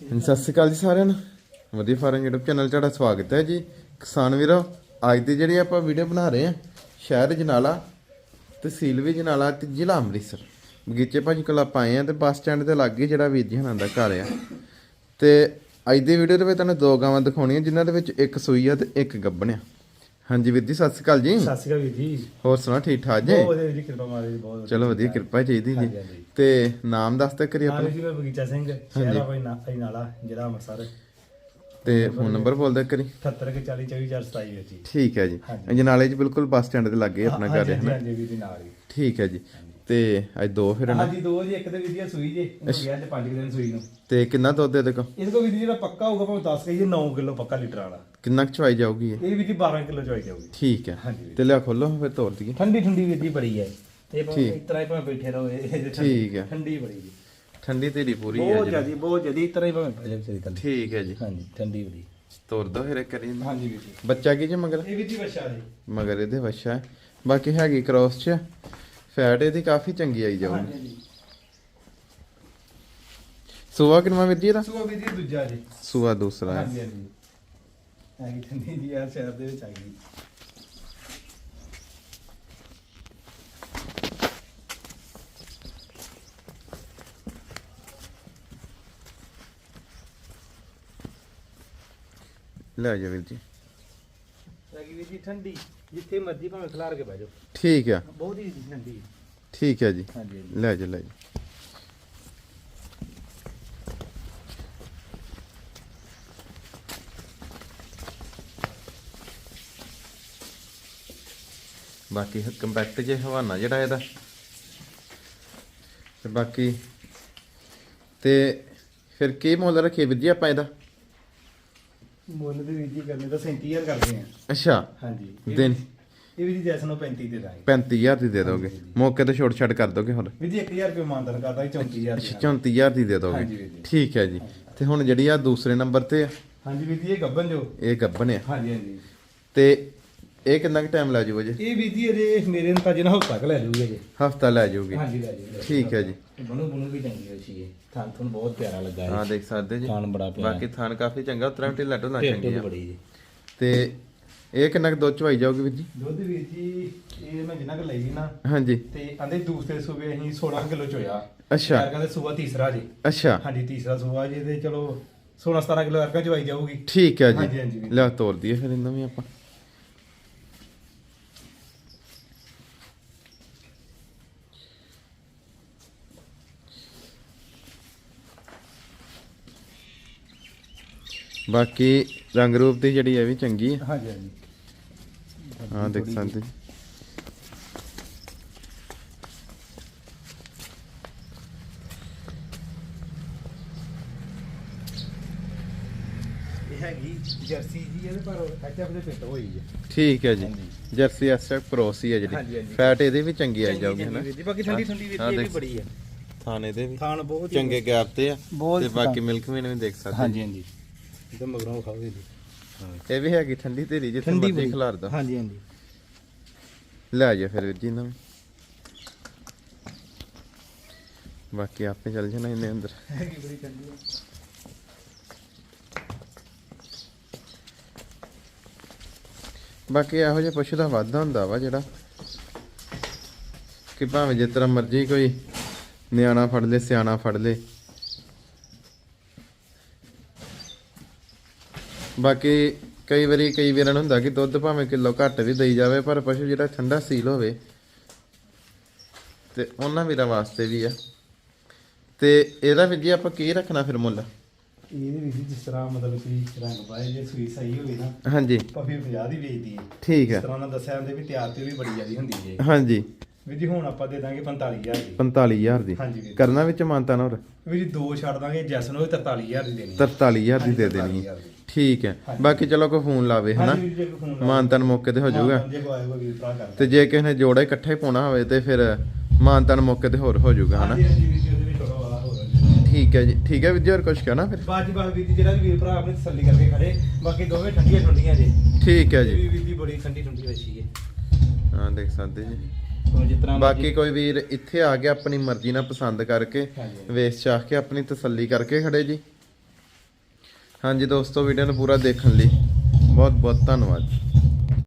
ਹਾਂਜੀ, ਸਤਿ ਸ਼੍ਰੀ ਅਕਾਲ ਜੀ ਸਾਰਿਆਂ ਨੂੰ। ਵਧੀਆ ਫਾਰਮ YouTube ਚੈਨਲ ਤੁਹਾਡਾ ਸਵਾਗਤ ਹੈ ਜੀ। ਕਿਸਾਨ ਵੀਰੋ ਅੱਜ ਦੀ ਜਿਹੜੀ ਆਪਾਂ ਵੀਡੀਓ ਬਣਾ ਰਹੇ ਹਾਂ ਸ਼ਹਿਰ ਜਨਾਲਾ ਤਹਿਸੀਲ ਵੀ ਜਨਾਲਾ ਤੇ ਜ਼ਿਲ੍ਹਾ ਅੰਮ੍ਰਿਤਸਰ। ਬਗੀਚੇ ਭਾਜੀ ਕੋਲ ਆਪਾਂ ਆਏ ਆ ਤੇ ਬੱਸ ਸਟੈਂਡ ਦੇ ਲਾਗੇ ਜਿਹੜਾ ਵੀਰ ਜੀ ਹਨਾਂ ਦਾ ਘਰ ਆ। ਤੇ ਅੱਜ ਦੀ ਵੀਡੀਓ ਦੇ ਵਿੱਚ ਤੁਹਾਨੂੰ ਦੋ ਗਾਵਾਂ ਦਿਖਾਉਣੀਆਂ ਜਿਨ੍ਹਾਂ ਦੇ ਵਿੱਚ ਇੱਕ ਸੂਈ ਆ ਤੇ ਇੱਕ ਗੱਬਣ ਆ। ਹਾਂਜੀ ਵੀਰ ਜੀ ਸਤਿ ਸ਼੍ਰੀ ਅਕਾਲ ਜੀ। ਸਤਿ ਸ਼੍ਰੀ ਅਕਾਲ ਵੀਰ ਜੀ। ਹੋਰ ਸੁਣਾ ਠੀਕ ਠਾਕ ਜੀ? ਬਹੁਤ ਵਧੀਆ ਜੀ ਕਿਰਪਾ ਮਾਰੇ ਜੀ ਬਹੁਤ ਚਲੋ ਵਧੀਆ ਕਿਰਪਾ ਚਾਹੀਦੀ ਜੀ। ਤੇ ਨਾਮ ਦੱਸ ਤੇ ਕਰੀ ਆਪਣਾ। ਜੀ ਮੈਂ ਬਗੀਚਾ ਸਿੰਘ ਸ਼ਹਿਰਾ ਕੋਈ ਨਾ ਅਈ ਨਾਲਾ ਜ਼ਿਲ੍ਹਾ ਅੰਮ੍ਰਿਤਸਰ। ਤੇ ਫੋਨ ਨੰਬਰ ਬੋਲ ਦੇ ਕਰੀ 78 ਕੇ 40 24 427 ਵੀਰ ਜੀ। ਠੀਕ ਹੈ ਜੀ। ਜਨਾਲੇ 'ਚ ਬਿਲਕੁਲ ਬੱਸ ਸਟੈਂਡ ਦੇ ਲਾਗੇ ਆਪਣਾ ਘਰ ਹੈ ਨਾ? ਹਾਂਜੀ ਵੀਰ ਜੀ ਨਾਲ ਹੀ। ਠੀਕ ਹੈ ਜੀ। ਤੇ ਅੱਜ ਦੋ ਫਿਰ ਨਾ? ਹਾਂਜੀ ਦੋ ਜੀ ਇੱਕ ਤੇ ਵੀਰ ਜੀ ਸੂਈ ਜੀ ਇਹਨੂੰ ਗਿਆ ਤੇ 5 ਦਿਨ ਸੂਈ ਨੂੰ। ਤੇ ਕਿੰਨਾ ਦੁੱਧ ਦੇ ਦੇਖੋ ਇਸ ਕੋ ਵੀਰ ਜੀ ਜਿਹੜਾ ਪੱਕਾ ਹੋਊਗਾ ਭਾਵੇਂ 10 ਕਹੀਏ 9 ਕਿਲੋ ਪੱਕਾ ਲੀਟਰ ਵਾਲਾ। ਕਿੰਨਾ ਕੁ ਚਵਾਈ ਜਾਊਗੀ ਇਹ? ਇਹ ਵੀਰ ਜੀ 12 ਕਿਲੋ ਚੋਈ ਜਾਊਗੀ। ਠੀਕ ਹੈ। ਹਾਂਜੀ ਵੀਰ। ਤੇ ਲਿਆ ਖੋਲੋ ਫਿਰ ਤੋੜ ਦਈਏ। ਠੰਡੀ ਠੰਡੀ ਵੀਰ ਜੀ ਬੜੀ ਹੈ। ਇਹ ਭਾਵੇਂ ਠੀਕ। ਇਸ ਤਰ੍ਹਾਂ ਹੀ ਭਾਵੇਂ ਬੈਠੇ ਰਹੋ ਇਹ ਠੰਡੀ- ਠੀਕ ਹੈ। ਠੰਡੀ ਬੜੀ ਜੀ। ਠੰਡੀ ਤੇਰੀ ਪੂਰੀ ਹੈ ਬਹੁਤ ਜੀ ਜਿਆਦੀ ਬਹੁਤ ਜਿਆਦੀ ਇਸ ਤਰ੍ਹਾਂ ਹੀ ਭਾਵੇਂ ਬੈਠੇ ਵਿਚਾਰੀ ਥੱਲੇ ਠੀਕ ਹੈ ਜੀ। ਹਾਂਜੀ ਠੰਡੀ ਬੜੀ। ਤੋੜ ਦੋ ਫਿਰ ਇੱਕ ਕਰੀ ਹਾਂਜੀ ਵੀਰ ਜੀ। ਬੱਚਾ ਕੀ ਜੀ ਮਗਰ? ਇਹ ਵੀਰ ਜੀ ਬੱਚਾ ਜੀ। ਮਗਰ ਇਹਦੇ ਵੱਛਾ ਹੈ। ਬਾਕੀ ਹੈਗੀ ਕ੍ਰੋਸ 'ਚ। ਫੈਟ ਇਹਦੀ ਕਾਫੀ ਚੰਗੀ ਆਈ ਜਾਊਗੀ। ਹਾਂਜੀ ਸੂਆ ਕਿੰਨਾ ਵੀਰ ਜੀ ਇਹਦਾ? ਸੋ ਵੀਰ ਜੀ ਦੂਜਾ ਜੀ। ਸੂਆ ਦੂਸਰਾ। ਹੈ ਹਾਂਜੀ। ਹਾਂਜੀ ਹੈਗੀ ਠੰਡੀ ਜੀ ਯਾਰ ਸ਼ਹਿਰ ਦੇ ਵਿੱਚ ਆ ਗਈ। ਲੈ ਜਾ ਵੀਰ ਜੀ। ਹੈਗੀ ਵੀਰ ਜੀ ਠੰਡੀ ਜਿੱਥੇ ਮਰਜ਼ੀ ਭਾਵੇਂ ਖਿਲਾਰ ਕੇ ਬਹਿ ਜਾਓ। ਠੀਕ ਹੈ ਬਹੁਤ ਹੀ ਠੰਡੀ। ਠੀਕ ਹੈ ਜੀ। ਹਾਂਜੀ ਹਾਂਜੀ। ਲੈ ਜਾ ਲੈ ਜਾ ਬਾਕੀ ਕੰਪੈਕਟ ਜੇ ਹਵਾਨਾ ਜਿਹੜਾ ਇਹਦਾ। ਤੇ ਬਾਕੀ ਤੇ ਫਿਰ ਕੀ ਮੁੱਲ ਰੱਖੇ ਵੀਰ ਜੀ ਆਪਾਂ ਇਹਦਾ? ਮੁੱਲ ਦੇ ਵੀਰ ਜੀ ਕਰਨੇ ਤਾਂ 37000 ਕਰਦੇ ਆ। ਅੱਛਾ। ਹਾਂਜੀ। ਇਹ- ਦਿਨ। ਇਹ ਵੀਰ ਜੀ ਜੈਸਨ ਨੂੰ 35 ਦੇ ਦਾਂਗੇ। 35000 ਦੀ ਦੇ ਦੋਗੇ। ਮੌਕੇ ਤੇ ਛੋਟ ਛੱਡ ਕਰ ਦੋਗੇ ਹੋਰ ਵੀਰ ਜੀ 1000 ਰੁਪਏ ਮਾਨਦਨ ਕਰਦਾ 34000 ਅੱਛਾ 34000 ਦੀ ਦੇ ਹਾਂਜੀ ਦੋਗੇ ਵੀਰ ਜੀ। ਠੀਕ ਹੈ ਜੀ। ਤੇ ਹੁਣ ਜਿਹੜੀ ਆ ਦੂਸਰੇ ਨੰਬਰ ਤੇ ਆ, ਹਾਂਜੀ ਵੀਰ ਜੀ ਇਹ ਗੱਬਨ ਜੋ। ਇਹ ਗੱਬਨ ਆ। ਹਾਂਜੀ ਹਾਂਜੀ। ਤੇ ਇਹ ਕਿੰਨਾ ਕੁ ਟਾਈਮ ਲੈ ਜਾਊਗਾ ਜੀ? ਇਹ ਵੀਰ ਜੀ ਅਜੇ ਮੇਰੇ ਨੂੰ ਤਾਂ ਜਿੰਨਾ ਹਫ਼ਤਾ ਕ ਲੈ ਲੂਗੇ ਜੀ। ਹਫਤਾ ਲੈ ਜਾਊਗੀ। ਹਾਂਜੀ ਲੈ ਜੀ ਠੀਕ ਹੈ ਜੀ। ਬਣੂ ਬਣੂ ਵੀ ਚੰਗੀ ਹੋਈ ਸੀ ਇਹ ਥਾਂ ਤੁਹਾਨੂੰ ਬਹੁਤ ਪਿਆਰਾ ਲੱਗਾ ਹਾਂ ਦੇਖ ਸਕਦੇ ਜੀ। ਥਾਨ ਬੜਾ ਪਿਆਰਾ। ਬਾਕੀ ਥਾਨ ਕਾਫੀ ਚੰਗਾ ਉਤਰਾ ਢਿੱਲਾ ਢੁੱਲਾ ਚੰਗੀ ਆ ਬੜੀ ਜੀ। ਤੇ ਇਹ ਕਿੰਨਾ ਕੁ ਦੁੱਧ ਚਵਾਈ ਜਾਊਗੀ ਵੀਰ ਜੀ? ਦੁੱਧ ਵੀਰ ਜੀ ਇਹ ਮੈਂ ਜਿੰਨਾ ਕੁ ਲਈ ਸੀ ਨਾ ਹਾਂਜੀ। ਤੇ ਆਂਦੇ ਦੂਸਰੇ ਸੂਬੇ ਅਸੀਂ 16 ਕਿਲੋ ਚੋਇਆ ਅੱਛਾ। ਕਹਿੰਦੇ ਸੂਬਾ ਤੀਸਰਾ ਜੀ। ਅੱਛਾ। ਹਾਂਜੀ ਤੀਸਰਾ ਸੂਬਾ ਜੀ ਤੇ ਚਲੋ 16 17 ਕਿਲੋ ਅਰਕਾ ਚਵਾਈ ਜਾਊਗੀ। ਠੀਕ ਹੈ ਜੀ। ਲੈ ਤੋੜ ਦਈਏ ਫਿਰ ਇਹਨਾਂ ਵੀ ਆਪਾਂ। ਬਾਕੀ ਰੰਗ ਰੂਪ ਦੀ ਜਿਹੜੀ ਇਹ ਵੀ ਚੰਗੀ ਹੈ ਹਾਂਜੀ ਹਾਂਜੀ। ਹਾਂ ਦੇਖ ਸਕਦੇ ਜੀ। ਇਹ ਹੈਗੀ ਜਰਸੀ ਜੀ ਇਹਦੇ ਪਰ ਐਚਐਫ ਦੇ ਪਿੰਡ ਹੋਈ ਜੀ ਠੀਕ ਹੈ ਜੀ। ਜਰਸੀ ਐਸਐਫ ਕ੍ਰੋਸ ਹੀ ਹੈ ਹਾਂਜੀ, ਜਿਹੜੀ। ਹਾਂਜੀ। ਫੈਟ ਇਹਦੀ ਵੀ ਚੰਗੀ ਆਈ ਜਾਊਗੀ ਜੀ, ਬਾਕੀ ਠੰਡੀ ਠੰਡੀ ਵੀਰ ਹਾਂ, ਜੀ ਇਹ ਵੀ ਬੜੀ ਹੈ ਥਾਨ ਇਹਦੇ ਵੀ। ਥਾਨ ਬਹੁਤ ਹੀ- ਚੰਗੇ ਗੈਪ ਤੇ ਆ। ਬਹੁਤ ਤੇ ਬਾਕੀ ਮਿਲਕ ਵੀ ਵੀ ਦੇਖ ਸਕਦੇ। ਹਾਂਜੀ ਹਾਂਜੀ। ਇਹਦੇ ਮਗਰੋਂ ਖਾਓਗੇ ਜੀ। ਇਹ ਵੀ ਹੈਗੀ ਠੰਡੀ ਤੇਰੀ ਜਿੱਥੇ ਠੰਡੀ ਮਰਜ਼ੀ ਬੜੀ ਹਾਂਜੀ ਹਾਂਜੀ। ਲੈ ਜਾ ਫਿਰ ਵੀਰ ਜੀ ਇਹਨਾਂ ਨੂੰ। ਬਾਕੀ ਆਪੇ ਚੱਲ ਜਾਣਾ ਇਹਨੇ ਅੰਦਰ। ਹੈਗੀ ਬੜੀ ਠੰਡੀ ਹੈ ਬਾਕੀ ਇਹੋ ਜਿਹੇ ਪਸ਼ੂ ਦਾ ਵਾਧਾ ਹੁੰਦਾ ਵਾ ਜਿਹੜਾ। ਕਿ ਭਾਵੇਂ ਜਿਸ ਤਰ੍ਹਾਂ ਮਰਜ਼ੀ ਕੋਈ ਨਿਆਣਾ ਫੜ ਲੇ ਸਿਆਣਾ ਫੜ ਲੇ। ਬਾਕੀ ਕਈ ਵਾਰੀ ਕਈ ਵੀਰਾਂ ਨੂੰ ਹੁੰਦਾ ਕਿ ਦੁੱਧ ਭਾਵੇਂ ਕਿਲੋ ਘੱਟ ਵੀ ਦੇਈ ਜਾਵੇ ਪਰ ਪਸ਼ੂ ਜਿਹੜਾ ਠੰਡਾ ਸੀਲ ਹੋਵੇ ਤੇ ਉਹਨਾਂ ਵੀਰਾਂ ਵਾਸਤੇ ਵੀ ਆ। ਤੇ ਇਹਦਾ ਵੀ ਜੀ ਆਪਾਂ ਕੀ ਰੱਖਣਾ ਫਿਰ ਮੁੱਲ? ਇਹਦੇ ਵਿੱਚ ਜਿਸ ਤਰ੍ਹਾਂ ਮਤਲਬ ਕਿ ਰੰਗ ਪਾਏ ਜੇ ਸੂਈ ਸਹੀ ਹੋਵੇ ਨਾ ਹਾਂਜੀ। ਭਾਵੇਂ 50 ਦੀ ਵੇਚਦੀ ਹੈ ਠੀਕ ਹੈ ਤਰ੍ਹਾਂ ਨਾਲ ਦੱਸਿਆ ਜਾਂਦੇ ਵੀ ਤਿਆਰ ਤੇ ਵੀ ਬੜੀ ਜ਼ਿਆਦੀ ਹੁੰਦੀ ਹੈ ਹਾਂਜੀ। ਵੀ ਜੀ ਹੁਣ ਆਪਾਂ ਦੇ ਦਾਂਗੇ 45000 ਦੀ। 45000 ਦੀ। ਹਾਂਜੀ ਵੀਰ। ਕਰਨਾ ਵਿੱਚ ਮਾਨਤਾ ਨਾ ਹੋਰ ਵੀ ਜੀ ਦੋ ਛੱਡ ਦਾਂਗੇ ਜੈਸਨ ਉਹ 43000 ਦੀ ਦੇਣੀ ਹੈ। 43000 ਦੀ ਦੇ ਦੇਣੀ ਹੈ। 43,000 ਦੀ। ਠੀਕ ਹੈ। ਬਾਕੀ ਚਲੋ ਕੋਈ ਫੋਨ ਲਾਵੇ ਹਨਾ? ਹਾਂਜੀ ਵੀਰ ਜੀ, ਫੋਨ ਮਾਨਤਨ ਮੌਕੇ ਤੇ ਹੋ ਜਾਊਗਾ। ਮਾਨਤਾਨ ਜੇ ਕੋਈ ਆਏਗਾ ਵੀਰ ਭਰਾ ਕਰ ਤੇ ਜੇ ਕਿਸੇ ਨੇ ਜੋੜਾ ਇਕੱਠਾ ਹੀ ਪਾਉਣਾ ਹੋਵੇ ਤੇ ਫਿਰ ਮਾਨਤਨ ਮੌਕੇ ਤੇ ਹੋਰ ਹੋ ਜਾਊਗਾ ਹਨਾ? ਹਾਂਜੀ ਹਾਂਜੀ ਵੀਰ ਜੀ ਉਹਦੇ ਵਿੱਚ ਥੋੜਾ ਵਾਲਾ ਹੋ ਰਿਹਾ ਠੀਕ ਹੈ ਜੀ। ਠੀਕ ਹੈ ਹੋਰ ਕੁਝ ਕਹਿਣਾ ਫਿਰ? ਬਾਜੀ ਬਾਜ ਵੀਰ ਜੀ ਜਿਹੜਾ ਵੀ ਵੀਰ ਭਰਾ ਆਪਣੀ ਤਸੱਲੀ ਕਰਕੇ ਖੜੇ ਬਾਕੀ ਦੋਵੇਂ ਠੰਡੀਆਂ ਠੰਡੀਆਂ ਜੇ। ਠੀਕ ਹੈ ਵੀ ਜੀ ਵੀਰ ਜੀ ਬੜੀ ਠੰਡੀ ਠੰਡੀ ਵੱਛੀ ਹੈ ਹਾਂ ਦੇਖ ਸਕਦੇ ਜੀ। ਹੁਣ ਜਿਸ ਤਰ੍ਹਾਂ ਬਾਕੀ ਕੋਈ ਵੀਰ ਇੱਥੇ ਆ ਕੇ ਆਪਣੀ ਮਰਜ਼ੀ ਨਾਲ ਪਸੰਦ ਕਰਕੇ। ਵੇਚ ਚਾਹ ਕੇ ਆਪਣੀ ਤਸੱਲੀ ਕਰਕੇ ਖੜੇ ਜੀ ਹਾਂਜੀ ਦੋਸਤੋ ਵੀਡੀਓ ਨੂੰ ਪੂਰਾ ਦੇਖਣ ਲਈ ਬਹੁਤ ਬਹੁਤ ਧੰਨਵਾਦ